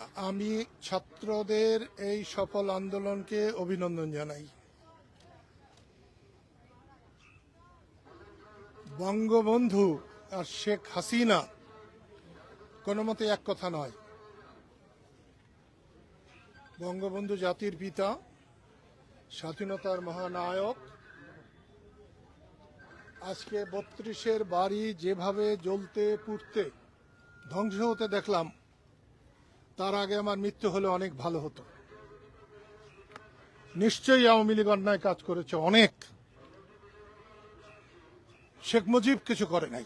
আমি ছাত্রদের এই সফল আন্দোলনকে অভিনন্দন জানাই। বঙ্গবন্ধু আর শেখ হাসিনা কোনো মতে এক কথা নয়। বঙ্গবন্ধু জাতির পিতা, স্বাধীনতার মহানায়ক, আজকে বত্রিশের বাড়ি যেভাবে জ্বলতে পুড়তে ধ্বংস হতে দেখলাম তার আগে আমার মৃত্যু হলে অনেক ভালো হতো। নিশ্চয়ই আওয়ামী লীগ অন্যায় কাজ করেছে অনেক। শেখ মুজিব কিছু করে নাই।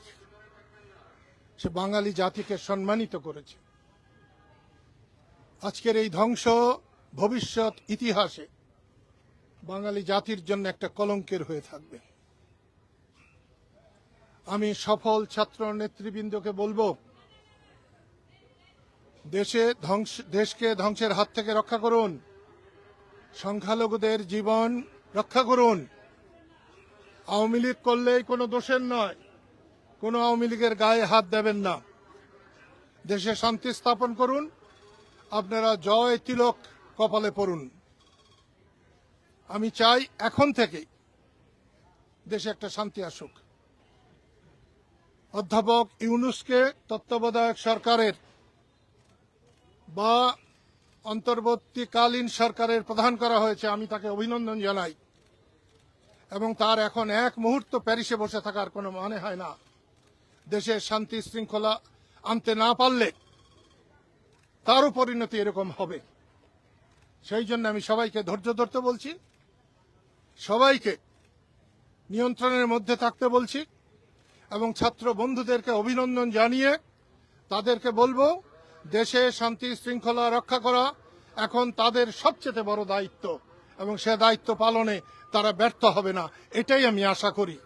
সে বাঙালি জাতিকে সম্মানিত করেছে। আজকের এই ধ্বংস ভবিষ্যৎ ইতিহাসে বাঙালি জাতির জন্য একটা কলঙ্কের হয়ে থাকবে। আমি সফল ছাত্র নেতৃবৃন্দকে বলব দেশে ধ্বংস, দেশকে ধ্বংসের হাত থেকে রক্ষা করুন। সংখ্যালঘুদের জীবন রক্ষা করুন। আওয়ামী লীগ করলেই কোনো দোষের নয়। কোনো আওয়ামী লীগের গায়ে হাত দেবেন না। দেশে শান্তি স্থাপন করুন। আপনারা জয় তিলক কপালে পড়ুন। আমি চাই এখন থেকেই দেশে একটা শান্তি আসুক। অধ্যাপক ইউনুসকে তত্ত্বাবধায়ক সরকারের বা অন্তর্বর্তীকালীন সরকারের প্রধান করা হয়েছে, আমি তাকে অভিনন্দন জানাই। এবং তার এখন এক মুহূর্ত প্যারিসে বসে থাকার কোনো মানে হয় না। দেশের শান্তি শৃঙ্খলা আনতে না পারলে তারও পরিণতি এরকম হবে। সেই জন্য আমি সবাইকে ধৈর্য ধরতে বলছি, সবাইকে নিয়ন্ত্রণের মধ্যে থাকতে বলছি, এবং ছাত্র বন্ধুদেরকে অভিনন্দন জানিয়ে তাদেরকে বলব দেশে শান্তি শৃঙ্খলা রক্ষা করা এখন তাদের সবচেয়ে বড় দায়িত্ব। এবং সে দায়িত্ব পালনে তারা ব্যর্থ হবে না। এটাই আমি আশা করি।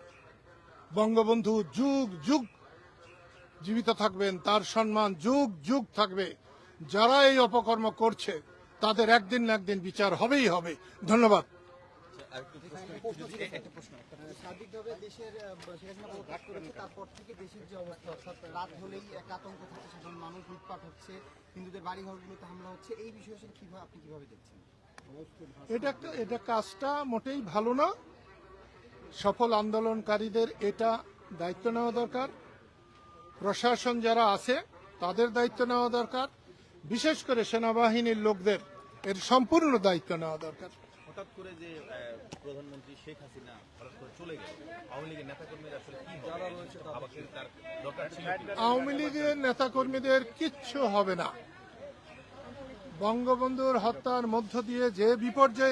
বঙ্গবন্ধু যুগ যুগ জীবিত থাকবেন, তার সম্মান যুগ যুগ থাকবে। যারা এই অপকর্ম করছে, তাদের একদিন না একদিন বিচার হবেই হবে। ধন্যবাদ। সার্বিকভাবে দেশের শেখ হাসিনা প্রকাশ করেছে তারপর থেকে দেশের যে অবস্থা অর্থাৎ রাত হলেই এক আতঙ্ক থাকছে সাধারণ মানুষ লুটপাট হচ্ছে হিন্দুদের বাড়ি হামলা হচ্ছে এই বিষয়ে কীভাবে আপনি কীভাবে দেখছেন? এটা একটা এটা কাজটা মোটেই ভালো না। সফল আন্দোলনকারীদের এটা দায়িত্ব নেওয়া দরকার। প্রশাসন যারা আছে তাদের দায়িত্ব নেওয়া দরকার। বিশেষ করে সেনাবাহিনীর লোকদের এর সম্পূর্ণ দায়িত্ব নেওয়া দরকার। হঠাৎ করে যে প্রধানমন্ত্রী শেখ হাসিনা হঠাৎ করে চলে গেল আওয়ামী লীগের নেতাকর্মীরা আসলে কি যারা রয়েছে তার দরকার ছিল আওয়ামী লীগের নেতাকর্মীদের কিচ্ছু হবে না। বঙ্গবন্ধুর হত্যার মধ্য দিয়ে যে বিপর্যয়